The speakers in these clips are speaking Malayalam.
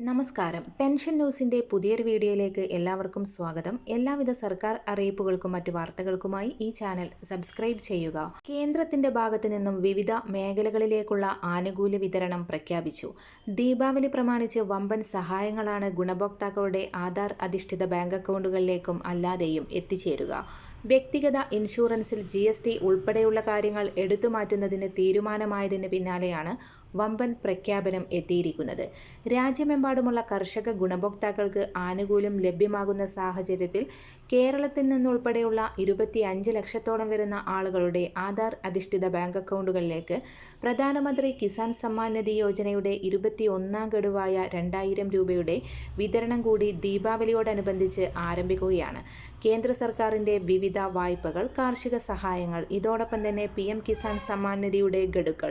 നമസ്കാരം. പെൻഷൻ ന്യൂസിന്റെ പുതിയൊരു വീഡിയോയിലേക്ക് എല്ലാവർക്കും സ്വാഗതം. എല്ലാവിധ സർക്കാർ അറിയിപ്പുകൾക്കും മറ്റു വാർത്തകൾക്കുമായി ഈ ചാനൽ സബ്സ്ക്രൈബ് ചെയ്യുക. കേന്ദ്രത്തിന്റെ ഭാഗത്തു നിന്നും വിവിധ മേഖലകളിലേക്കുള്ള ആനുകൂല്യ വിതരണം പ്രഖ്യാപിച്ചു. ദീപാവലി പ്രമാണിച്ച് വമ്പൻ സഹായങ്ങളാണ് ഗുണഭോക്താക്കളുടെ ആധാർ അധിഷ്ഠിത ബാങ്ക് അക്കൗണ്ടുകളിലേക്കും അല്ലാതെയും എത്തിച്ചേരുക. വ്യക്തിഗത ഇൻഷുറൻസിൽ ജി ഉൾപ്പെടെയുള്ള കാര്യങ്ങൾ എടുത്തു എടുത്തുമാറ്റുന്നതിന് തീരുമാനമായതിന് പിന്നാലെയാണ് വമ്പൻ പ്രഖ്യാപനം എത്തിയിരിക്കുന്നത്. രാജ്യമെമ്പാടുമുള്ള കർഷക ഗുണഭോക്താക്കൾക്ക് ആനുകൂല്യം ലഭ്യമാകുന്ന സാഹചര്യത്തിൽ കേരളത്തിൽ നിന്നുൾപ്പെടെയുള്ള ഇരുപത്തി അഞ്ച് ലക്ഷത്തോളം വരുന്ന ആളുകളുടെ ആധാർ അധിഷ്ഠിത ബാങ്ക് അക്കൗണ്ടുകളിലേക്ക് പ്രധാനമന്ത്രി കിസാൻ സമ്മാൻ നിധി യോജനയുടെ ഇരുപത്തി ഒന്നാം ഗഡുവായ രണ്ടായിരം രൂപയുടെ വിതരണം കൂടി ദീപാവലിയോടനുബന്ധിച്ച് ആരംഭിക്കുകയാണ്. കേന്ദ്ര സർക്കാരിന്റെ വിവിധ വായ്പകൾ കാർഷിക സഹായങ്ങൾ ഇതോടൊപ്പം തന്നെ പി എം കിസാൻ സമ്മാൻ നിധിയുടെ ഗഡുക്കൾ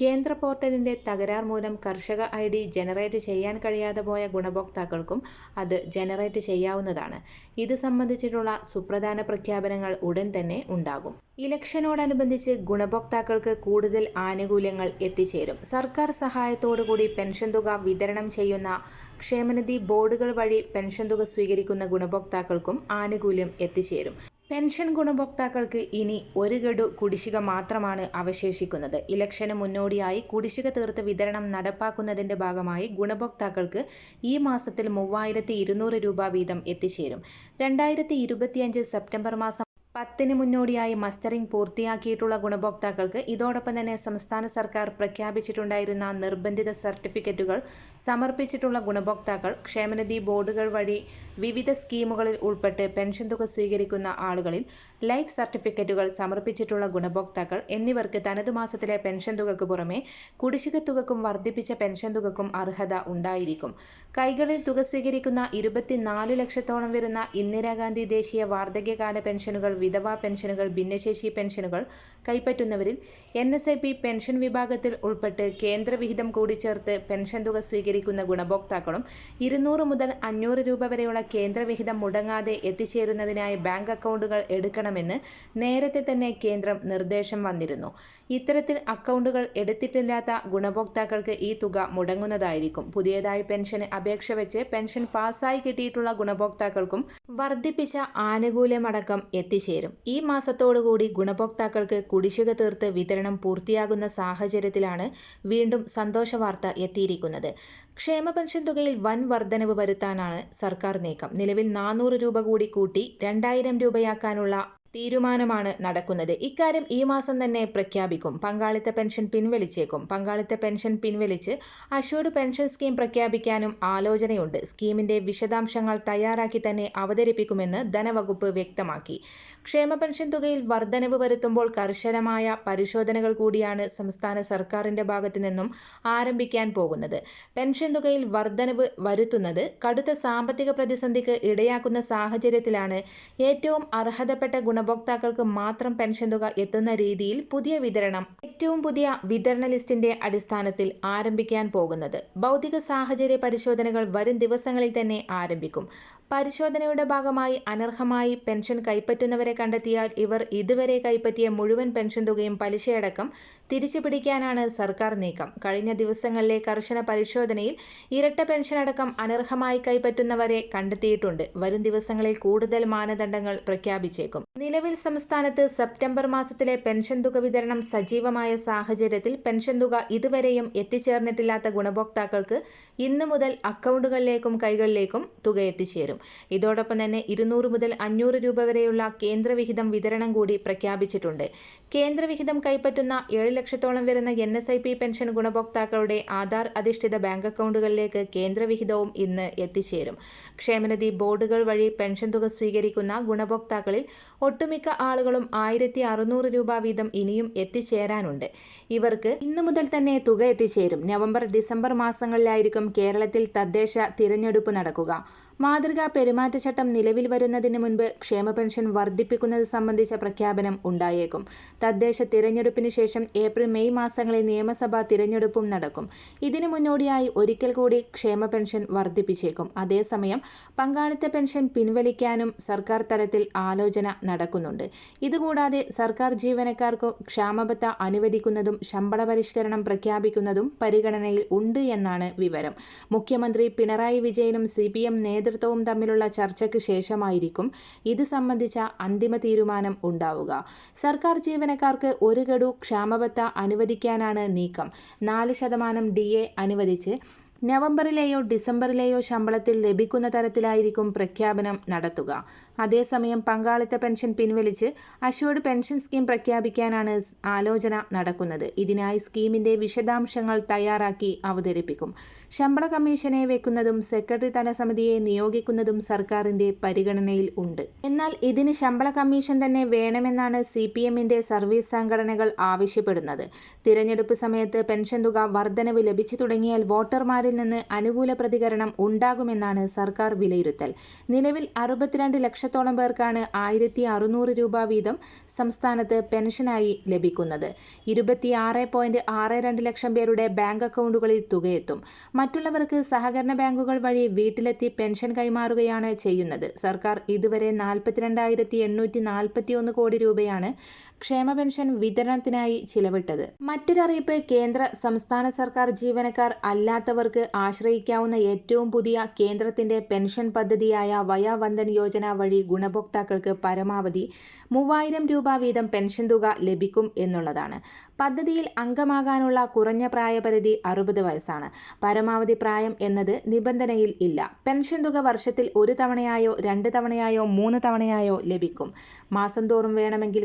കേന്ദ്ര പോർട്ടലിന്റെ തകരാർ മൂലം കർഷക ഐ ഡി ജനറേറ്റ് ചെയ്യാൻ കഴിയാതെ പോയ ഗുണഭോക്താക്കൾക്കും അത് ജനറേറ്റ് ചെയ്യാവുന്നതാണ്. ഇത് സംബന്ധിച്ചിട്ടുള്ള സുപ്രധാന പ്രഖ്യാപനങ്ങൾ ഉടൻ തന്നെ ഉണ്ടാകും. ഇലക്ഷനോടനുബന്ധിച്ച് ഗുണഭോക്താക്കൾക്ക് കൂടുതൽ ആനുകൂല്യങ്ങൾ എത്തിച്ചേരും. സർക്കാർ സഹായത്തോടുകൂടി പെൻഷൻ തുക വിതരണം ചെയ്യുന്ന ക്ഷേമനിധി ബോർഡുകൾ വഴി പെൻഷൻ തുക സ്വീകരിക്കുന്ന ഗുണഭോക്താക്കൾക്കും ആനുകൂല്യം എത്തിച്ചേരും. പെൻഷൻ ഗുണഭോക്താക്കൾക്ക് ഇനി ഒരു ഗഡു കുടിശ്ശിക മാത്രമാണ് അവശേഷിക്കുന്നത്. ഇലക്ഷന് മുന്നോടിയായി കുടിശ്ശിക തീർത്ത് വിതരണം നടപ്പാക്കുന്നതിന്റെ ഭാഗമായി ഗുണഭോക്താക്കൾക്ക് ഈ മാസത്തിൽ മൂവായിരത്തി ഇരുന്നൂറ് രൂപ വീതം എത്തിച്ചേരും. രണ്ടായിരത്തി ഇരുപത്തിയഞ്ച് സെപ്റ്റംബർ മാസം പത്തിന് മുന്നോടിയായി മസ്റ്ററിംഗ് പൂർത്തിയാക്കിയിട്ടുള്ള ഗുണഭോക്താക്കൾക്ക് ഇതോടൊപ്പം തന്നെ സംസ്ഥാന സർക്കാർ പ്രഖ്യാപിച്ചിട്ടുണ്ടായിരുന്ന നിർബന്ധിത സർട്ടിഫിക്കറ്റുകൾ സമർപ്പിച്ചിട്ടുള്ള ഗുണഭോക്താക്കൾ ക്ഷേമനിധി ബോർഡുകൾ വഴി വിവിധ സ്കീമുകളിൽ ഉൾപ്പെട്ട് പെൻഷൻ തുക സ്വീകരിക്കുന്ന ആളുകളിൽ ലൈഫ് സർട്ടിഫിക്കറ്റുകൾ സമർപ്പിച്ചിട്ടുള്ള ഗുണഭോക്താക്കൾ എന്നിവർക്ക് തനതു മാസത്തിലെ പെൻഷൻ തുകക്ക് പുറമെ കുടിശ്ശിക തുകക്കും വർദ്ധിപ്പിച്ച പെൻഷൻ തുകക്കും അർഹത ഉണ്ടായിരിക്കും. കൈകളിൽ തുക സ്വീകരിക്കുന്ന ഇരുപത്തിനാല് ലക്ഷത്തോളം വരുന്ന ഇന്ദിരാഗാന്ധി ദേശീയ വാർദ്ധക്യകാല പെൻഷനുകൾ വിധവാ പെൻഷനുകൾ ഭിന്നശേഷി പെൻഷനുകൾ കൈപ്പറ്റുന്നവരിൽ N S I P pension വിഭാഗത്തിൽ ഉൾപ്പെട്ട് കേന്ദ്രവിഹിതം കൂടി ചേർത്ത് പെൻഷൻ തുക സ്വീകരിക്കുന്ന ഗുണഭോക്താക്കളും ഇരുന്നൂറ് മുതൽ അഞ്ഞൂറ് രൂപ വരെയുള്ള കേന്ദ്രവിഹിതം മുടങ്ങാതെ എത്തിച്ചേരുന്നതിനായി ബാങ്ക് അക്കൗണ്ടുകൾ എടുക്കണമെന്ന് നേരത്തെ തന്നെ കേന്ദ്രം നിർദ്ദേശം വന്നിരുന്നു. ഇത്തരത്തിൽ അക്കൗണ്ടുകൾ എടുത്തിട്ടില്ലാത്ത ഗുണഭോക്താക്കൾക്ക് ഈ തുക മുടങ്ങുന്നതായിരിക്കും. പുതിയതായി പെൻഷന് അപേക്ഷ വെച്ച് പെൻഷൻ പാസ്സായി കിട്ടിയിട്ടുള്ള ഗുണഭോക്താക്കൾക്കും വർദ്ധിപ്പിച്ച ആനുകൂല്യമടക്കം എത്തിച്ചേരും. ഈ മാസത്തോടുകൂടി ഗുണഭോക്താക്കൾക്ക് കുടിശ്ശിക തീർത്ത് വിതരണം പൂർത്തിയാകുന്ന സാഹചര്യത്തിലാണ് വീണ്ടും സന്തോഷ വാർത്ത എത്തിയിരിക്കുന്നത്. ക്ഷേമ പെൻഷൻ തുകയിൽ വൻ വർധനവ് വരുത്താനാണ് സർക്കാർ നീക്കം. നിലവിൽ നാനൂറ് രൂപ കൂടി കൂട്ടി രണ്ടായിരം രൂപയാക്കാനുള്ള തീരുമാനമാണ് നടക്കുന്നത്. ഇക്കാര്യം ഈ മാസം തന്നെ പ്രഖ്യാപിക്കും. പങ്കാളിത്ത പെൻഷൻ പിൻവലിച്ചേക്കും. പങ്കാളിത്ത പെൻഷൻ പിൻവലിച്ച് അഷ്യൂർഡ് പെൻഷൻ സ്കീം പ്രഖ്യാപിക്കാനും ആലോചനയുണ്ട്. സ്കീമിന്റെ വിശദാംശങ്ങൾ തയ്യാറാക്കി തന്നെ അവതരിപ്പിക്കുമെന്ന് ധനവകുപ്പ് വ്യക്തമാക്കി. ക്ഷേമ പെൻഷൻ തുകയിൽ വർധനവ് വരുത്തുമ്പോൾ കർശനമായ പരിശോധനകൾ കൂടിയാണ് സംസ്ഥാന സർക്കാരിന്റെ ഭാഗത്തു നിന്നും ആരംഭിക്കാൻ പോകുന്നത്. പെൻഷൻ തുകയിൽ വർധനവ് വരുത്തുന്നത് കടുത്ത സാമ്പത്തിക പ്രതിസന്ധിക്ക് ഇടയാക്കുന്ന സാഹചര്യത്തിലാണ് ഏറ്റവും അർഹതപ്പെട്ട ഗുണഭോക്താക്കൾക്ക് മാത്രം പെൻഷൻ തുക എത്തുന്ന രീതിയിൽ പുതിയ വിതരണം ഏറ്റവും പുതിയ വിതരണ ലിസ്റ്റിന്റെ അടിസ്ഥാനത്തിൽ ആരംഭിക്കാൻ പോകുന്നത്. ഭൗതിക സാഹചര്യ പരിശോധനകൾ വരും ദിവസങ്ങളിൽ തന്നെ ആരംഭിക്കും. പരിശോധനയുടെ ഭാഗമായി അനർഹമായി പെൻഷൻ കൈപ്പറ്റുന്നവരെ കണ്ടെത്തിയാൽ ഇവർ ഇതുവരെ കൈപ്പറ്റിയ മുഴുവൻ പെൻഷൻ തുകയും പലിശയടക്കം തിരിച്ചു പിടിക്കാനാണ് സർക്കാർ നീക്കം. കഴിഞ്ഞ ദിവസങ്ങളിലെ കർശന പരിശോധനയിൽ ഇരട്ട പെൻഷൻ അടക്കം അനർഹമായി കൈപ്പറ്റുന്നവരെ കണ്ടെത്തിയിട്ടുണ്ട്. വരും ദിവസങ്ങളിൽ കൂടുതൽ മാനദണ്ഡങ്ങൾ പ്രഖ്യാപിച്ചേക്കും. നിലവിൽ സംസ്ഥാനത്ത് സെപ്റ്റംബർ മാസത്തിലെ പെൻഷൻ തുക വിതരണം സജീവമായ സാഹചര്യത്തിൽ പെൻഷൻ തുക ഇതുവരെയും എത്തിച്ചേർന്നിട്ടില്ലാത്ത ഗുണഭോക്താക്കൾക്ക് ഇന്നു മുതൽ അക്കൗണ്ടുകളിലേക്കും കൈകളിലേക്കും തുക എത്തിച്ചേരും. ഇതോടൊപ്പം തന്നെ ഇരുന്നൂറ് മുതൽ അഞ്ഞൂറ് രൂപ വരെയുള്ള കേന്ദ്രവിഹിതം വിതരണം കൂടി പ്രഖ്യാപിച്ചിട്ടുണ്ട്. കേന്ദ്രവിഹിതം കൈപ്പറ്റുന്ന ഏഴ് ലക്ഷത്തോളം വരുന്ന N S I P pension ഗുണഭോക്താക്കളുടെ ആധാർ അധിഷ്ഠിത ബാങ്ക് അക്കൗണ്ടുകളിലേക്ക് കേന്ദ്രവിഹിതവും ഇന്ന് എത്തിച്ചേരും. ക്ഷേമനിധി ബോർഡുകൾ വഴി പെൻഷൻ തുക സ്വീകരിക്കുന്ന ഗുണഭോക്താക്കളിൽ ഒട്ടുമിക്ക ആളുകളും ആയിരത്തി അറുന്നൂറ് രൂപ വീതം ഇനിയും എത്തിച്ചേരാനുണ്ട്. ഇവർക്ക് ഇന്നു മുതൽ തന്നെ തുക എത്തിച്ചേരും. നവംബർ ഡിസംബർ മാസങ്ങളിലായിരിക്കും കേരളത്തിൽ തദ്ദേശ തിരഞ്ഞെടുപ്പ് നടക്കുക. മാതൃകാ പെരുമാറ്റച്ചട്ടം നിലവിൽ വരുന്നതിന് മുൻപ് ക്ഷേമ പെൻഷൻ വർദ്ധിപ്പിക്കുന്നത് സംബന്ധിച്ച പ്രഖ്യാപനം ഉണ്ടായേക്കും. തദ്ദേശ തിരഞ്ഞെടുപ്പിന് ശേഷം ഏപ്രിൽ മെയ് മാസങ്ങളിൽ നിയമസഭാ തിരഞ്ഞെടുപ്പും നടക്കും. ഇതിനു മുന്നോടിയായി ഒരിക്കൽ കൂടി ക്ഷേമ പെൻഷൻ വർദ്ധിപ്പിച്ചേക്കും. അതേസമയം പങ്കാളിത്ത പെൻഷൻ പിൻവലിക്കാനും സർക്കാർ തലത്തിൽ ആലോചന നടക്കുന്നുണ്ട്. ഇതുകൂടാതെ സർക്കാർ ജീവനക്കാർക്ക് ക്ഷാമബത്ത അനുവദിക്കുന്നതും ശമ്പള പരിഷ്കരണം പ്രഖ്യാപിക്കുന്നതും പരിഗണനയിൽ ഉണ്ട് എന്നാണ് വിവരം. മുഖ്യമന്ത്രി പിണറായി വിജയനും സി പി എം നേതൃത്വവും തമ്മിലുള്ള ചർച്ചയ്ക്ക് ശേഷമായിരിക്കും ഇത് സംബന്ധിച്ച അന്തിമ തീരുമാനം ഉണ്ടാവുക. സർക്കാർ ജീവനക്കാർക്ക് ഒരു ഗഡു ക്ഷാമബത്ത അനുവദിക്കാനാണ് നീക്കം. നാല് ശതമാനം ഡി എ അനുവദിച്ച് നവംബറിലെയോ ഡിസംബറിലെയോ ശമ്പളത്തിൽ ലഭിക്കുന്ന തരത്തിലായിരിക്കും പ്രഖ്യാപനം നടത്തുക. അതേസമയം പങ്കാളിത്ത പെൻഷൻ പിൻവലിച്ച് അഷ്വർഡ് പെൻഷൻ സ്കീം പ്രഖ്യാപിക്കാനാണ് ആലോചന നടക്കുന്നത്. ഇതിനായി സ്കീമിന്റെ വിശദാംശങ്ങൾ തയ്യാറാക്കി അവതരിപ്പിക്കും. ശമ്പള കമ്മീഷനെ വെക്കുന്നതും സെക്രട്ടറി തല സമിതിയെ നിയോഗിക്കുന്നതും സർക്കാരിന്റെ പരിഗണനയിൽ ഉണ്ട്. എന്നാൽ ഇതിന് ശമ്പള കമ്മീഷൻ തന്നെ വേണമെന്നാണ് സി പി എമ്മിന്റെ സർവീസ് സംഘടനകൾ ആവശ്യപ്പെടുന്നത്. തിരഞ്ഞെടുപ്പ് സമയത്ത് പെൻഷൻ തുക വർധനവ് ലഭിച്ചു തുടങ്ങിയാൽ വോട്ടർമാരിൽ നിന്ന് അനുകൂല പ്രതികരണം ഉണ്ടാകുമെന്നാണ് സർക്കാർ വിലയിരുത്തൽ. നിലവിൽ അറുപത്തിരണ്ട് ലക്ഷത്തോളം പേർക്കാണ് ആയിരത്തി അറുന്നൂറ് രൂപ വീതം സംസ്ഥാനത്ത് പെൻഷനായി ലഭിക്കുന്നത്. ഇരുപത്തിയാറ് പോയിന്റ് ആറ് രണ്ട് ലക്ഷം പേരുടെ ബാങ്ക് അക്കൗണ്ടുകളിൽ തുകയെത്തും. മറ്റുള്ളവർക്ക് സഹകരണ ബാങ്കുകൾ വഴി വീട്ടിലെത്തി പെൻഷൻ കൈമാറുകയാണ് ചെയ്യുന്നത്. സർക്കാർ ഇതുവരെ നാൽപ്പത്തിരണ്ടായിരത്തി എണ്ണൂറ്റി നാൽപ്പത്തി ഒന്ന് കോടി രൂപയാണ് ക്ഷേമ പെൻഷൻ വിതരണത്തിനായി ചിലവിട്ടത്. മറ്റൊരറിയിപ്പ് കേന്ദ്ര സംസ്ഥാന സർക്കാർ ജീവനക്കാർ അല്ലാത്തവർക്ക് ആശ്രയിക്കാവുന്ന ഏറ്റവും പുതിയ കേന്ദ്രത്തിന്റെ പെൻഷൻ പദ്ധതിയായ വയാവന്ദൻ യോജന വഴി ഗുണഭോക്താക്കൾക്ക് പരമാവധി മൂവായിരം രൂപ വീതം പെൻഷൻ തുക ലഭിക്കും എന്നുള്ളതാണ്. പദ്ധതിയിൽ അംഗമാകാനുള്ള കുറഞ്ഞ പ്രായപരിധി അറുപത് വയസ്സാണ്. പരമാവധി പ്രായം എന്നത് നിബന്ധനയിൽ ഇല്ല. പെൻഷൻ തുക വർഷത്തിൽ ഒരു തവണയായോ രണ്ട് തവണയായോ മൂന്ന് തവണയായോ ലഭിക്കും. മാസം തോറും വേണമെങ്കിൽ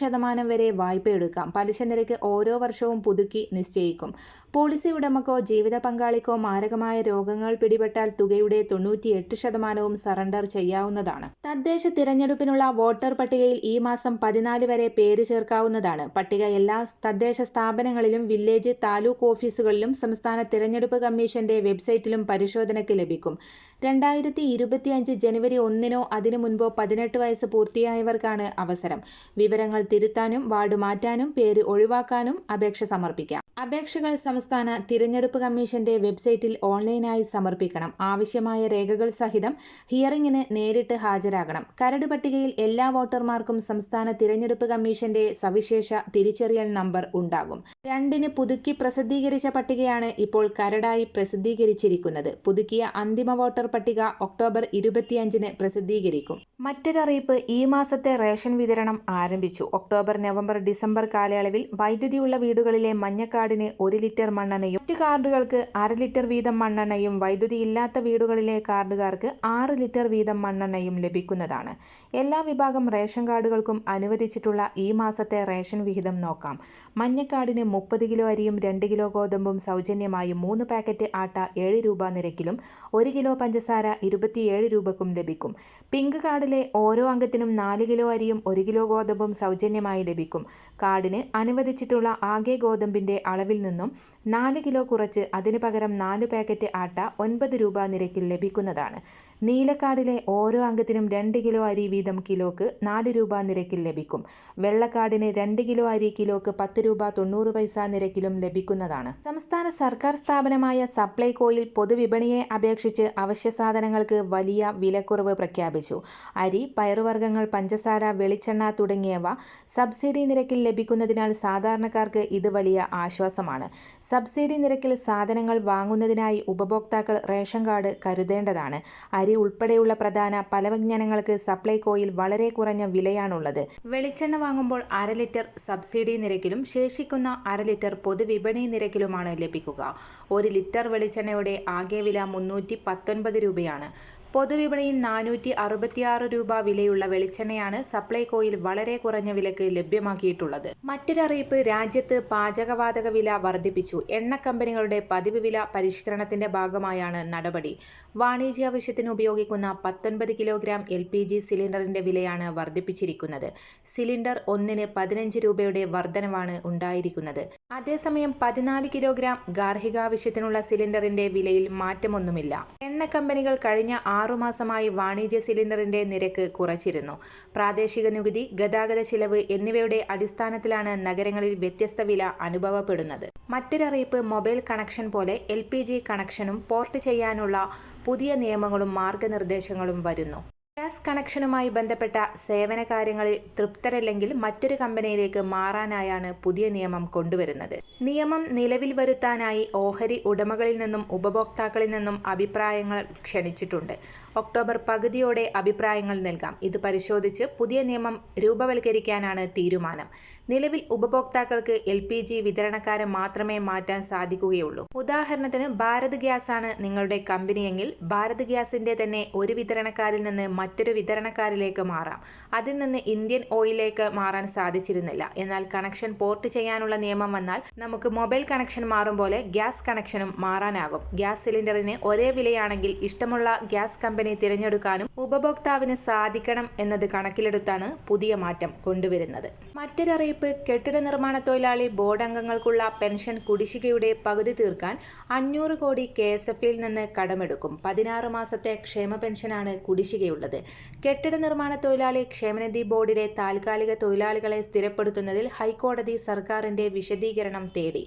ശതമാനം വരെ വായ്പ എടുക്കാം. പലിശ നിരക്ക് ഓരോ വർഷവും പുതുക്കി നിശ്ചയിക്കും. പോളിസി ഉടമക്കോ ജീവിത പങ്കാളിക്കോ മാരകമായ രോഗങ്ങൾ പിടിപെട്ടാൽ തുകയുടെ തൊണ്ണൂറ്റിയെട്ട് ശതമാനവും സറണ്ടർ ചെയ്യാവുന്നതാണ്. തദ്ദേശ തിരഞ്ഞെടുപ്പിനുള്ള വോട്ടർ പട്ടികയിൽ ഈ മാസം പതിനാല് വരെ പേര് ചേർക്കാവുന്നതാണ്. പട്ടിക എല്ലാ തദ്ദേശ സ്ഥാപനങ്ങളിലും വില്ലേജ് താലൂക്ക് ഓഫീസുകളിലും സംസ്ഥാന തിരഞ്ഞെടുപ്പ് കമ്മീഷന്റെ വെബ്സൈറ്റിലും പരിശോധനയ്ക്ക് ലഭിക്കും. രണ്ടായിരത്തി ഇരുപത്തിയഞ്ച് ജനുവരി ഒന്നിനോ അതിനു മുൻപോ പതിനെട്ട് വയസ്സ് പൂർത്തിയായവർക്കാണ് അവസരം. വിവരങ്ങൾ തിരുത്താനും വാർഡ് മാറ്റാനും പേര് ഒഴിവാക്കാനും അപേക്ഷ സമർപ്പിക്കാം. അപേക്ഷകൾ സംസ്ഥാന തിരഞ്ഞെടുപ്പ് കമ്മീഷന്റെ വെബ്സൈറ്റിൽ ഓൺലൈനായി സമർപ്പിക്കണം. ആവശ്യമായ രേഖകൾ സഹിതം ഹിയറിംഗിന് നേരിട്ട് ഹാജരാകണം. കരട് പട്ടികയിൽ എല്ലാ വോട്ടർമാർക്കും സംസ്ഥാന തിരഞ്ഞെടുപ്പ് കമ്മീഷന്റെ സവിശേഷ തിരിച്ചറിയൽ നമ്പർ ഉണ്ടാകും. രണ്ടിന് പുതുക്കി പ്രസിദ്ധീകരിച്ച പട്ടികയാണ് ഇപ്പോൾ കരടായി പ്രസിദ്ധീകരിച്ചിരിക്കുന്നത്. പുതുക്കിയ അന്തിമ വോട്ടർ പട്ടിക ഒക്ടോബർ ഇരുപത്തിയഞ്ചിന് പ്രസിദ്ധീകരിക്കും. മറ്റൊരറിയിപ്പ് ഈ മാസത്തെ റേഷൻ വിതരണം ആരംഭിച്ചു. ഒക്ടോബർ നവംബർ ഡിസംബർ കാലയളവിൽ വൈദ്യുതിയുള്ള വീടുകളിലെ മഞ്ഞക്കാടിന് ഒരു ലിറ്റർ മണ്ണെണ്ണയും മറ്റ് കാർഡുകൾക്ക് അര ലിറ്റർ വീതം മണ്ണെണ്ണയും വൈദ്യുതി ഇല്ലാത്ത വീടുകളിലെ കാർഡുകാർക്ക് ആറ് ലിറ്റർ വീതം മണ്ണെണ്ണയും ലഭിക്കുന്നതാണ്. എല്ലാ വിഭാഗം റേഷൻ കാർഡുകൾക്കും അനുവദിച്ചിട്ടുള്ള ഈ മാസത്തെ റേഷൻ വിഹിതം നോക്കാം. മഞ്ഞക്കാടിന് മുപ്പത് കിലോ അരിയും രണ്ട് കിലോ ഗോതമ്പും സൗജന്യമായി മൂന്ന് പാക്കറ്റ് ആട്ട ഏഴ് രൂപ നിരക്കിലും ഒരു കിലോ പഞ്ചസാര ഇരുപത്തിയേഴ് രൂപക്കും ലഭിക്കും. പിങ്ക് കാർഡിലെ ഓരോ അംഗത്തിനും നാല് കിലോ അരിയും ഒരു കിലോ ഗോതമ്പും സൗജന്യമായി ലഭിക്കും. കാർഡിന് അനുവദിച്ചിട്ടുള്ള ആകെ ഗോതമ്പിന്റെ അളവിൽ നിന്നും നാല് കിലോ കുറച്ച് അതിന് പകരം നാല് പാക്കറ്റ് ആട്ട ഒൻപത് രൂപ നിരക്കിൽ ലഭിക്കുന്നതാണ്. നീലക്കാർഡിലെ ഓരോ അംഗത്തിനും രണ്ട് കിലോ അരി വീതം കിലോക്ക് നാല് രൂപ നിരക്കിൽ ലഭിക്കും. വെള്ളക്കാടിന് രണ്ട് കിലോ അരി കിലോക്ക് പത്ത് രൂപ തൊണ്ണൂറ് പൈസ നിരക്കിലും ലഭിക്കുന്നതാണ്. സംസ്ഥാന സർക്കാർ സ്ഥാപനമായ സപ്ലൈകോയിൽ പൊതുവിപണിയെ അപേക്ഷിച്ച് അവശ്യ സാധനങ്ങൾക്ക് വലിയ വിലക്കുറവ് പ്രഖ്യാപിച്ചു. അരി പയറുവർഗങ്ങൾ പഞ്ചസാര വെളിച്ചെണ്ണ തുടങ്ങിയവ സബ്സിഡി നിരക്കിൽ ലഭിക്കുന്നതിനാൽ സാധാരണക്കാർക്ക് ഇത് വലിയ ആശ്വാസമാണ്. സബ്സിഡി നിരക്കിൽ സാധനങ്ങൾ വാങ്ങുന്നതിനായി ഉപഭോക്താക്കൾ റേഷൻ കാർഡ് കരുതേണ്ടതാണ്. അരി ഉൾപ്പെടെയുള്ള പ്രധാന പലവ്യഞ്ജനങ്ങൾക്ക് സപ്ലൈകോയിൽ വളരെ കുറഞ്ഞ വിലയാണുള്ളത്. വെളിച്ചെണ്ണ വാങ്ങുമ്പോൾ അര ലിറ്റർ സബ്സിഡി നിരക്കിലും ശേഷിക്കുന്ന അര ലിറ്റർ പൊതുവിപണി നിരക്കിലുമാണ് ലഭിക്കുക. ഒരു ലിറ്റർ വെളിച്ചെണ്ണയുടെ ആകെ വില മുന്നൂറ്റി പത്തൊൻപത് രൂപയാണ്. പൊതുവിപണിയിൽ നാനൂറ്റി അറുപത്തിയാറ് രൂപ വിലയുള്ള വെളിച്ചെണ്ണയാണ് സപ്ലൈകോയിൽ വളരെ കുറഞ്ഞ വിലക്ക് ലഭ്യമാക്കിയിട്ടുള്ളത്. മറ്റൊരറിയിപ്പ് രാജ്യത്ത് പാചകവാതക വില വർദ്ധിപ്പിച്ചു. എണ്ണ കമ്പനികളുടെ പതിവ് വില പരിഷ്കരണത്തിന്റെ ഭാഗമായാണ് നടപടി. വാണിജ്യാവശ്യത്തിന് ഉപയോഗിക്കുന്ന പത്തൊൻപത് കിലോഗ്രാം എൽ പി ജി സിലിണ്ടറിന്റെ വിലയാണ് വർദ്ധിപ്പിച്ചിരിക്കുന്നത്. സിലിണ്ടർ ഒന്നിന് പതിനഞ്ച് രൂപയുടെ വർധനവാണ് ഉണ്ടായിരിക്കുന്നത്. അതേസമയം പതിനാല് കിലോഗ്രാം ഗാർഹികാവശ്യത്തിനുള്ള സിലിണ്ടറിന്റെ വിലയിൽ മാറ്റമൊന്നുമില്ല. എണ്ണ കമ്പനികൾ കഴിഞ്ഞ ആറുമാസമായി വാണിജ്യ സിലിണ്ടറിന്റെ നിരക്ക് കുറച്ചിരുന്നു. പ്രാദേശിക നികുതി ഗതാഗത ചിലവ് എന്നിവയുടെ അടിസ്ഥാനത്തിലാണ് നഗരങ്ങളിൽ വ്യത്യസ്ത വില അനുഭവപ്പെടുന്നത്. മറ്റൊരറിയിപ്പ് മൊബൈൽ കണക്ഷൻ പോലെ എൽ കണക്ഷനും പോർട്ട് ചെയ്യാനുള്ള പുതിയ നിയമങ്ങളും മാർഗനിർദ്ദേശങ്ങളും വരുന്നു. ഗ്യാസ് കണക്ഷനുമായി ബന്ധപ്പെട്ട സേവന കാര്യങ്ങളിൽ തൃപ്തരല്ലെങ്കിൽ മറ്റൊരു കമ്പനിയിലേക്ക് മാറാനായാണ് പുതിയ നിയമം കൊണ്ടുവരുന്നത്. നിയമം നിലവിൽ വരുത്താനായി ഓഹരി ഉടമകളിൽ നിന്നും ഉപഭോക്താക്കളിൽ നിന്നും അഭിപ്രായങ്ങൾ ക്ഷണിച്ചിട്ടുണ്ട്. ഒക്ടോബർ പകുതിയോടെ അഭിപ്രായങ്ങൾ നൽകാം. ഇത് പരിശോധിച്ച് പുതിയ നിയമം രൂപവൽക്കരിക്കാനാണ് തീരുമാനം. നിലവിൽ ഉപഭോക്താക്കൾക്ക് എൽ പി ജി വിതരണക്കാരെ മാത്രമേ മാറ്റാൻ സാധിക്കുകയുള്ളൂ. ഉദാഹരണത്തിന് ഭാരത് ഗ്യാസ് ആണ് നിങ്ങളുടെ കമ്പനിയെങ്കിൽ ഭാരത് ഗ്യാസിന്റെ തന്നെ ഒരു വിതരണക്കാരിൽ നിന്ന് മറ്റൊരു വിതരണക്കാരിലേക്ക് മാറാം. അതിൽ നിന്ന് ഇന്ത്യൻ ഓയിലേക്ക് മാറാൻ സാധിച്ചിരുന്നില്ല. എന്നാൽ കണക്ഷൻ പോർട്ട് ചെയ്യാനുള്ള നിയമം വന്നാൽ നമുക്ക് മൊബൈൽ കണക്ഷൻ മാറും പോലെ ഗ്യാസ് കണക്ഷനും മാറാനാകും. ഗ്യാസ് സിലിണ്ടറിന് ഒരേ വിലയാണെങ്കിൽ ഇഷ്ടമുള്ള ഗ്യാസ് കമ്പനി കമ്പനി തിരഞ്ഞെടുക്കാനും ഉപഭോക്താവിന് സാധിക്കണം എന്നത് കണക്കിലെടുത്താണ് പുതിയ മാറ്റം കൊണ്ടുവരുന്നത്. മറ്റൊരറിയിപ്പ് കെട്ടിട നിർമ്മാണ തൊഴിലാളി ബോർഡ് അംഗങ്ങൾക്കുള്ള പെൻഷൻ കുടിശ്ശികയുടെ പകുതി തീർക്കാൻ അഞ്ഞൂറ് കോടി കെ എസ് എഫിൽ നിന്ന് കടമെടുക്കും. പതിനാറ് മാസത്തെ ക്ഷേമ പെൻഷനാണ് കുടിശ്ശികയുള്ളത്. കെട്ടിട നിർമ്മാണ തൊഴിലാളി ക്ഷേമനിധി ബോർഡിലെ താൽക്കാലിക തൊഴിലാളികളെ സ്ഥിരപ്പെടുത്തുന്നതിൽ ഹൈക്കോടതി സർക്കാരിന്റെ വിശദീകരണം തേടി.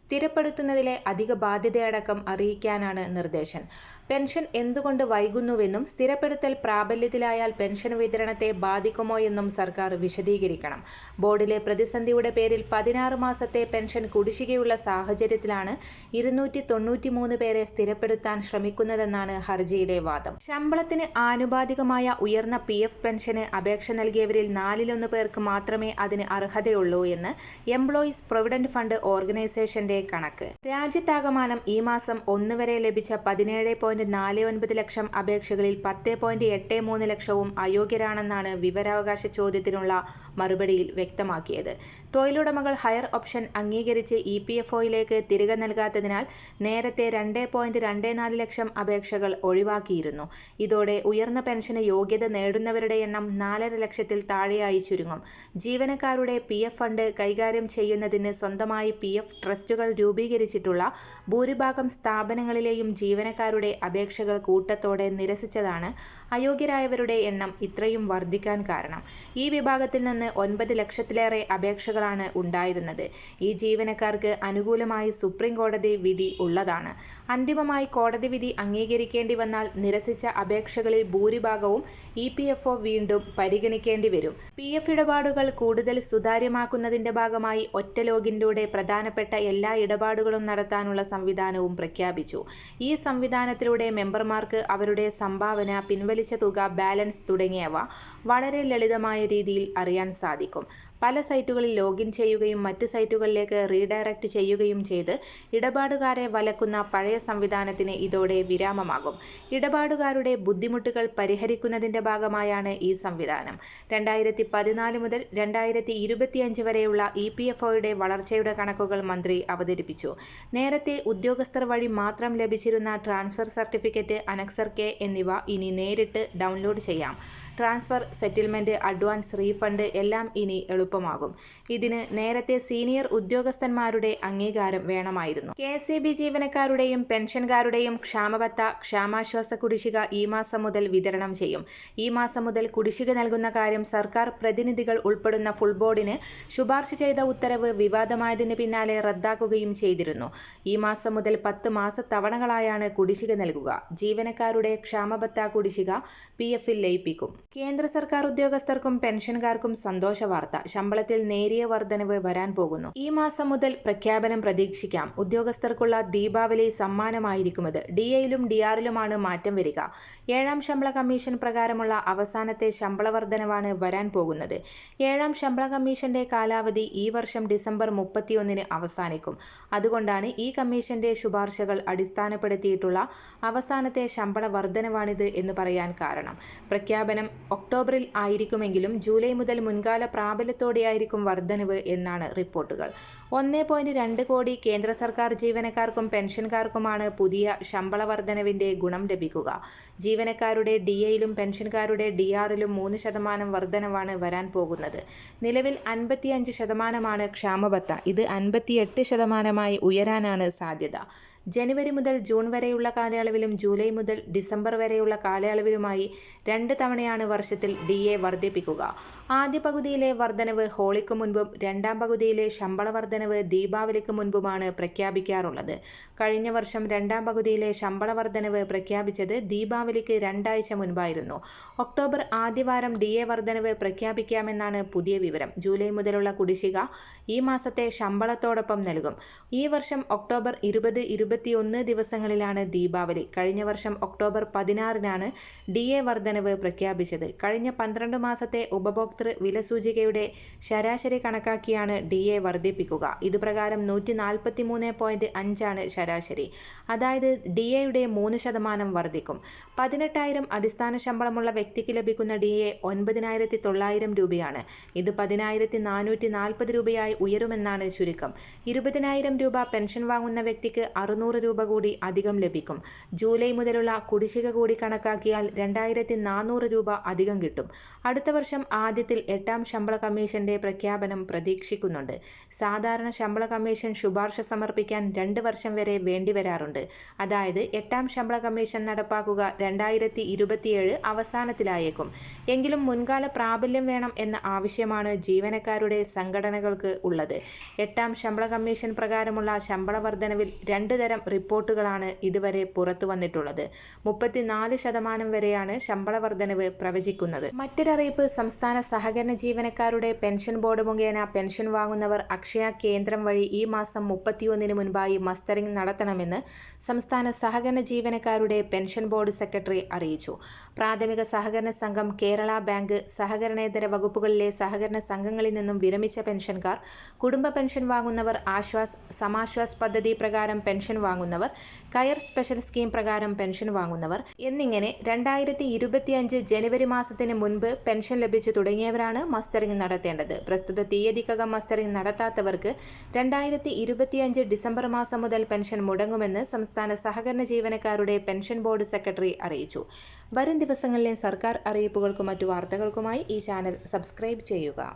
സ്ഥിരപ്പെടുത്തുന്നതിലെ അധിക ബാധ്യതയടക്കം അറിയിക്കാനാണ് നിർദ്ദേശം. പെൻഷൻ എന്തുകൊണ്ട് വൈകുന്നുവെന്നും സ്ഥിരപ്പെടുത്തൽ പ്രാബല്യത്തിലായാൽ പെൻഷൻ വിതരണത്തെ ബാധിക്കുമോ എന്നും സർക്കാർ വിശദീകരിക്കണം. ബോർഡിലെ പ്രതിസന്ധിയുടെ പേരിൽ പതിനാറ് മാസത്തെ പെൻഷൻ കുടിശ്ശികയുള്ള സാഹചര്യത്തിലാണ് ഇരുന്നൂറ്റി പേരെ സ്ഥിരപ്പെടുത്താൻ ശ്രമിക്കുന്നതെന്നാണ് ഹർജിയിലെ വാദം. ശമ്പളത്തിന് ആനുപാതികമായ ഉയർന്ന പി എഫ് പെൻഷന് അപേക്ഷ നൽകിയവരിൽ നാലിലൊന്ന് പേർക്ക് മാത്രമേ അതിന് അർഹതയുള്ളൂ എന്ന് എംപ്ലോയീസ് പ്രൊവിഡന്റ് ഫണ്ട് ഓർഗനൈസേഷന്റെ കണക്ക്. രാജ്യത്താകമാനം ഈ മാസം ഒന്ന് വരെ ലഭിച്ച പതിനേഴ് പോയിന്റ് നാല് ഒൻപത് ലക്ഷം അപേക്ഷകളിൽ പത്ത് പോയിന്റ് എട്ട് മൂന്ന് ലക്ഷവും അയോഗ്യരാണെന്നാണ് വിവരാവകാശ ചോദ്യത്തിനുള്ള മറുപടിയിൽ വ്യക്തമാക്കിയത്. തൊഴിലുടമകൾ ഹയർ ഓപ്ഷൻ അംഗീകരിച്ച് ഇ പി എഫ് ഒയിലേക്ക് തിരികെ നൽകാത്തതിനാൽ നേരത്തെ രണ്ട് പോയിന്റ് രണ്ട് നാല് ലക്ഷം അപേക്ഷകൾ ഒഴിവാക്കിയിരുന്നു. ഇതോടെ ഉയർന്ന പെൻഷന് യോഗ്യത നേടുന്നവരുടെ എണ്ണം നാലര ലക്ഷത്തിൽ താഴെയായി ചുരുങ്ങും. ജീവനക്കാരുടെ പി എഫ് ഫണ്ട് കൈകാര്യം ചെയ്യുന്നതിന് സ്വന്തമായി പി എഫ് ട്രസ്റ്റുകൾ രൂപീകരിച്ചിട്ടുള്ള ഭൂരിഭാഗം സ്ഥാപനങ്ങളിലെയും ജീവനക്കാരുടെ അപേക്ഷകൾ കൂട്ടത്തോടെ നിരസിച്ചതാണ് അയോഗ്യരായവരുടെ എണ്ണം ഇത്രയും വർദ്ധിക്കാൻ കാരണം. ഈ വിഭാഗത്തിൽ നിന്ന് ഒൻപത് ലക്ഷത്തിലേറെ അപേക്ഷകളാണ് ഉണ്ടായിരുന്നത്. ഈ ജീവനക്കാർക്ക് അനുകൂലമായി സുപ്രീം കോടതി വിധി ഉള്ളതാണ്. അന്തിമമായി കോടതി വിധി അംഗീകരിക്കേണ്ടി വന്നാൽ നിരസിച്ച അപേക്ഷകളിൽ ഭൂരിഭാഗവും ഇ പി എഫ് ഒ വീണ്ടും പരിഗണിക്കേണ്ടി വരും. പി എഫ് ഇടപാടുകൾ കൂടുതൽ സുതാര്യമാക്കുന്നതിന്റെ ഭാഗമായി ഒറ്റ ലോഗിനിലൂടെ പ്രധാനപ്പെട്ട എല്ലാ ഇടപാടുകളും നടത്താനുള്ള സംവിധാനവും പ്രഖ്യാപിച്ചു. ഈ സംവിധാനത്തിലൂടെ മെമ്പർമാർക്ക് അവരുടെ സംഭാവന പിൻവലിച്ച തുക ബാലൻസ് തുടങ്ങിയവ വളരെ ലളിതമായ രീതിയിൽ അറിയാൻ സാധിക്കും. പല സൈറ്റുകളിൽ ലോഗിൻ ചെയ്യുകയും മറ്റ് സൈറ്റുകളിലേക്ക് റീഡയറക്റ്റ് ചെയ്യുകയും ചെയ്ത് ഇടപാടുകാരെ വലക്കുന്ന പഴയ സംവിധാനത്തിന് ഇതോടെ വിരാമമാകും. ഇടപാടുകാരുടെ ബുദ്ധിമുട്ടുകൾ പരിഹരിക്കുന്നതിന്റെ ഭാഗമായാണ് ഈ സംവിധാനം. രണ്ടായിരത്തി പതിനാല് മുതൽ രണ്ടായിരത്തി ഇരുപത്തിയഞ്ച് വരെയുള്ള ഇ പി എഫ് ഒയുടെ വളർച്ചയുടെ കണക്കുകൾ മന്ത്രി അവതരിപ്പിച്ചു. നേരത്തെ ഉദ്യോഗസ്ഥർ വഴി മാത്രം ലഭിച്ചിരുന്ന ട്രാൻസ്ഫർ സർട്ടിഫിക്കറ്റ് അനക്സർ കെ എന്നിവ ഇനി നേരിട്ട് ഡൗൺലോഡ് ചെയ്യാം. ട്രാൻസ്ഫർ സെറ്റിൽമെന്റ് അഡ്വാൻസ് റീഫണ്ട് എല്ലാം ഇനി എളുപ്പമാകും. ഇതിന് നേരത്തെ സീനിയർ ഉദ്യോഗസ്ഥന്മാരുടെ അംഗീകാരം വേണമായിരുന്നു. കെ എസ് ജീവനക്കാരുടെയും പെൻഷൻകാരുടെയും ക്ഷാമബത്ത ക്ഷാമാശ്വാസ കുടിശ്ശിക ഈ മാസം മുതൽ വിതരണം ചെയ്യും. ഈ മാസം മുതൽ കുടിശ്ശിക നൽകുന്ന കാര്യം സർക്കാർ പ്രതിനിധികൾ ഉൾപ്പെടുന്ന ഫുൾ ബോർഡിന് ശുപാർശ ചെയ്ത ഉത്തരവ് വിവാദമായതിന് പിന്നാലെ റദ്ദാക്കുകയും ചെയ്തിരുന്നു. ഈ മാസം മുതൽ പത്ത് മാസത്തവണകളായാണ് കുടിശ്ശിക നൽകുക. ജീവനക്കാരുടെ ക്ഷാമബത്ത കുടിശ്ശിക പി എഫിൽ ലയിപ്പിക്കും. കേന്ദ്ര സർക്കാർ ഉദ്യോഗസ്ഥർക്കും പെൻഷൻകാർക്കും സന്തോഷ വാർത്ത. ശമ്പളത്തിൽ നേരിയ വർധനവ് വരാൻ പോകുന്നു. ഈ മാസം മുതൽ പ്രഖ്യാപനം പ്രതീക്ഷിക്കാം. ഉദ്യോഗസ്ഥർക്കുള്ള ദീപാവലി സമ്മാനമായിരിക്കും ഇത് ഡി എയിലും ഡി ആറിലുമാണ് മാറ്റം വരിക. ഏഴാം ശമ്പള കമ്മീഷൻ പ്രകാരമുള്ള അവസാനത്തെ ശമ്പള വർധനവാണ് വരാൻ പോകുന്നത്. ഏഴാം ശമ്പള കമ്മീഷന്റെ കാലാവധി ഈ വർഷം ഡിസംബർ മുപ്പത്തിയൊന്നിന് അവസാനിക്കും. അതുകൊണ്ടാണ് ഈ കമ്മീഷന്റെ ശുപാർശകൾ അടിസ്ഥാനപ്പെടുത്തിയിട്ടുള്ള അവസാനത്തെ ശമ്പള വർധനവാണിത് എന്ന് പറയാൻ കാരണം. പ്രഖ്യാപനം ഒക്ടോബറിൽ ആയിരിക്കുമെങ്കിലും ജൂലൈ മുതൽ മുൻകാല പ്രാബല്യത്തോടെയായിരിക്കും വർധനവ് എന്നാണ് റിപ്പോർട്ടുകൾ. ഒന്നേ പോയിന്റ് രണ്ട് കോടി കേന്ദ്ര സർക്കാർ ജീവനക്കാർക്കും പെൻഷൻകാർക്കുമാണ് പുതിയ ശമ്പള വർധനവിന്റെ ഗുണം ലഭിക്കുക. ജീവനക്കാരുടെ ഡി എയിലും പെൻഷൻകാരുടെ ഡി ആറിലും മൂന്ന് ശതമാനം വർധനവാണ് വരാൻ പോകുന്നത്. നിലവിൽ അൻപത്തിയഞ്ച് ശതമാനമാണ് ക്ഷാമബത്ത. ഇത് അൻപത്തിയെട്ട് ശതമാനമായി ഉയരാനാണ് സാധ്യത. ജനുവരി മുതൽ ജൂൺ വരെയുള്ള കാലയളവിലും ജൂലൈ മുതൽ ഡിസംബർ വരെയുള്ള കാലയളവിലുമായി രണ്ട് തവണയാണ് വർഷത്തിൽ ഡി എ വർദ്ധിപ്പിക്കുക. ആദ്യ പകുതിയിലെ വർധനവ് ഹോളിക്ക് മുൻപും രണ്ടാം പകുതിയിലെ ശമ്പള വർധനവ് ദീപാവലിക്ക് മുൻപുമാണ് പ്രഖ്യാപിക്കാറുള്ളത്. കഴിഞ്ഞ വർഷം രണ്ടാം പകുതിയിലെ ശമ്പള വർധനവ് പ്രഖ്യാപിച്ചത് ദീപാവലിക്ക് രണ്ടാഴ്ച മുൻപായിരുന്നു. ഒക്ടോബർ ആദ്യവാരം ഡി എ വർധനവ് പ്രഖ്യാപിക്കാമെന്നാണ് പുതിയ വിവരം. ജൂലൈ മുതലുള്ള കുടിശ്ശിക ഈ മാസത്തെ ശമ്പളത്തോടൊപ്പം നൽകും. ഈ വർഷം ഒക്ടോബർ ഇരുപത് ഇരുപത്തിയൊന്ന് ദിവസങ്ങളിലാണ് ദീപാവലി. കഴിഞ്ഞ വർഷം ഒക്ടോബർ പതിനാറിനാണ് ഡി എ വർധനവ് പ്രഖ്യാപിച്ചത്. കഴിഞ്ഞ പന്ത്രണ്ട് മാസത്തെ ഉപഭോക്തൃ വിലസൂചികയുടെ ശരാശരി കണക്കാക്കിയാണ് ഡി എ വർദ്ധിപ്പിക്കുക. ഇതുപ്രകാരം നൂറ്റി നാൽപ്പത്തി മൂന്ന് പോയിന്റ് അഞ്ചാണ് ശരാശരി. അതായത് ഡി എയുടെ മൂന്ന് ശതമാനം വർദ്ധിക്കും. പതിനെട്ടായിരം അടിസ്ഥാന ശമ്പളമുള്ള വ്യക്തിക്ക് ലഭിക്കുന്ന ഡി എ ഒൻപതിനായിരത്തി തൊള്ളായിരം രൂപയാണ്. ഇത് പതിനായിരത്തി നാനൂറ്റി നാൽപ്പത് രൂപയായി ഉയരുമെന്നാണ് ചുരുക്കം. ഇരുപതിനായിരം രൂപ പെൻഷൻ വാങ്ങുന്ന വ്യക്തിക്ക് അറുന്നൂറ് രൂപ കൂടി അധികം ലഭിക്കും. ജൂലൈ മുതലുള്ള കുടിശ്ശിക കൂടി കണക്കാക്കിയാൽ രണ്ടായിരത്തി നാനൂറ് രൂപ അധികം കിട്ടും. അടുത്ത വർഷം ആദ്യത്തിൽ എട്ടാം ശമ്പള കമ്മീഷന്റെ പ്രഖ്യാപനം പ്രതീക്ഷിക്കുന്നുണ്ട്. സാധാരണ ശമ്പള കമ്മീഷൻ ശുപാർശ സമർപ്പിക്കാൻ രണ്ട് വർഷം വരെ വേണ്ടിവരാറുണ്ട് അതായത് എട്ടാം ശമ്പള കമ്മീഷൻ നടപ്പാക്കുക രണ്ടായിരത്തി ഇരുപത്തിയേഴ് അവസാനത്തിലായേക്കും. എങ്കിലും മുൻകാല പ്രാബല്യം വേണം എന്ന ആവശ്യമാണ് ജീവനക്കാരുടെ സംഘടനകൾക്ക് ഉള്ളത്. എട്ടാം ശമ്പള കമ്മീഷൻ പ്രകാരമുള്ള ശമ്പള വർധനവിൽ രണ്ട് തരം റിപ്പോർട്ടുകളാണ് ഇതുവരെ പുറത്തു വന്നിട്ടുള്ളത്. മുപ്പത്തിനാല് ശതമാനം വരെയാണ് ശമ്പള വർധനവ് പ്രവചിക്കുന്നത്. മറ്റൊരറിയിപ്പ് സംസ്ഥാന സഹകരണ ജീവനക്കാരുടെ പെൻഷൻ ബോർഡ് മുഖേന പെൻഷൻ വാങ്ങുന്നവർ അക്ഷയ കേന്ദ്രം വഴി ഈ മാസം മുപ്പത്തിയൊന്നിന് മുൻപായി മസ്റ്ററിംഗ് നടത്തണമെന്ന് സംസ്ഥാന സഹകരണ ജീവനക്കാരുടെ പെൻഷൻ ബോർഡ് സെക്രട്ടറി അറിയിച്ചു. പ്രാഥമിക സഹകരണ സംഘം കേരള ബാങ്ക് സഹകരണേതര വകുപ്പുകളിലെ സഹകരണ സംഘങ്ങളിൽ നിന്നും വിരമിച്ച പെൻഷൻകാർ കുടുംബ പെൻഷൻ വാങ്ങുന്നവർ ആശ്വാസ് സമാശ്വാസ് പദ്ധതി പ്രകാരം പെൻഷൻ വാങ്ങുന്നവർ കയർ സ്പെഷ്യൽ സ്കീം പ്രകാരം പെൻഷൻ വാങ്ങുന്നവർ എന്നിങ്ങനെ രണ്ടായിരത്തി ജനുവരി മാസത്തിന് മുൻപ് പെൻഷൻ ലഭിച്ചു തുടങ്ങിയവരാണ് മസ്റ്ററിംഗ് നടത്തേണ്ടത്. പ്രസ്തുത തീയതിക്കകം മസ്റ്ററിംഗ് നടത്താത്തവർക്ക് രണ്ടായിരത്തി ഇരുപത്തിയഞ്ച് ഡിസംബർ മാസം മുതൽ പെൻഷൻ മുടങ്ങുമെന്ന് സംസ്ഥാന സഹകരണ ജീവനക്കാരുടെ പെൻഷൻ ബോർഡ് സെക്രട്ടറി അറിയിച്ചു. വരും ദിവസങ്ങളിലെ സർക്കാർ അറിയിപ്പുകൾക്കും മറ്റു വാർത്തകൾക്കുമായി ഈ ചാനൽ സബ്സ്ക്രൈബ് ചെയ്യുക.